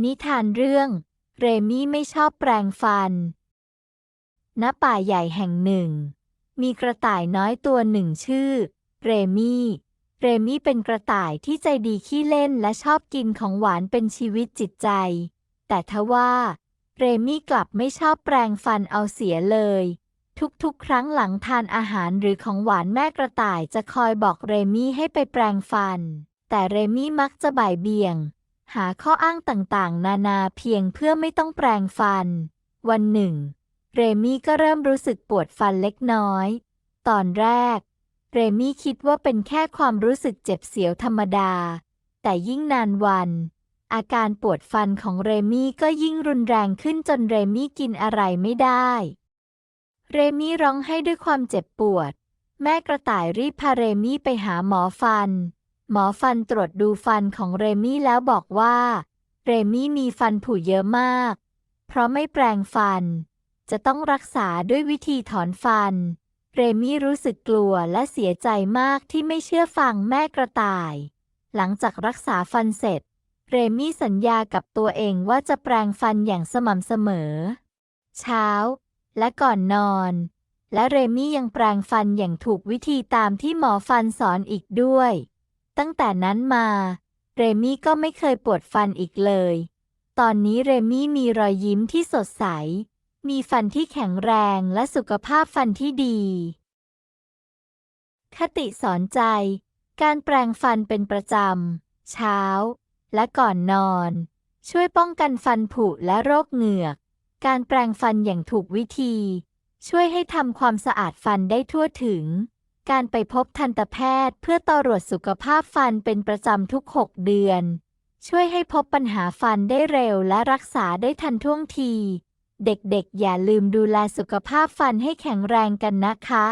นิทานเรื่อง เรมี่ไม่ชอบแปรงฟัน ณ ป่าใหญ่แห่งหนึ่ง มีกระต่ายน้อยตัวหนึ่งชื่อ เรมี่ เรมี่เป็นกระต่ายที่ใจดีขี้เล่นและชอบกินของหวานเป็นชีวิตจิตใจ แต่ทว่า เรมี่กลับไม่ชอบแปรงฟันเอาเสียเลย ทุกๆ ครั้งหลังทานอาหารหรือของหวานแม่กระต่ายจะคอยบอกเรมี่ให้ไปแปรงฟัน แต่เรมี่มักจะบ่ายเบี่ยง หาข้ออ้างต่างๆ นานาเพียงเพื่อไม่ต้องแปรงฟัน วันหนึ่ง เรมี่ก็เริ่มรู้สึกปวดฟันเล็กน้อย ตอนแรก เรมี่คิดว่าเป็นแค่ความรู้สึกเจ็บเสียวธรรมดา แต่ยิ่งนานวัน อาการปวดฟันของเรมี่ก็ยิ่งรุนแรงขึ้นจนเรมี่กินอะไรไม่ได้ เรมี่ร้องให้ด้วยความเจ็บปวด แม่กระต่ายรีบพาเรมี่ไปหาหมอฟัน หมอฟันตรวจดูฟันของเรมี่แล้วบอกว่า เรมี่มีฟันผุเยอะมาก เพราะไม่แปรงฟัน จะต้องรักษาด้วยวิธีถอนฟัน เรมี่รู้สึกกลัวและเสียใจมากที่ไม่เชื่อฟังแม่กระต่าย หลังจากรักษาฟันเสร็จ เรมี่สัญญากับตัวเองว่าจะแปรงฟันอย่างสม่ำเสมอ เช้า และก่อนนอน และเรมี่ยังแปรงฟันอย่างถูกวิธีตามที่หมอฟันสอนอีกด้วย ตั้งแต่นั้นมา เรมี่ก็ไม่เคยปวดฟันอีกเลย ตอนนี้เรมี่มีรอยยิ้มที่สดใส มีฟันที่แข็งแรงและสุขภาพฟันที่ดี คติสอนใจ การแปรงฟันเป็นประจำ เช้า และก่อนนอน ช่วยป้องกันฟันผุและโรคเหงือก การแปรงฟันอย่างถูกวิธี ช่วยให้ทำความสะอาดฟันได้ทั่วถึง การไปพบทันตแพทย์เพื่อตรวจสุขภาพฟันเป็นประจำทุก 6 เดือน ช่วยให้พบปัญหาฟันได้เร็วและรักษาได้ทันท่วงที เด็กๆ อย่าลืมดูแลสุขภาพฟันให้แข็งแรงกันนะคะ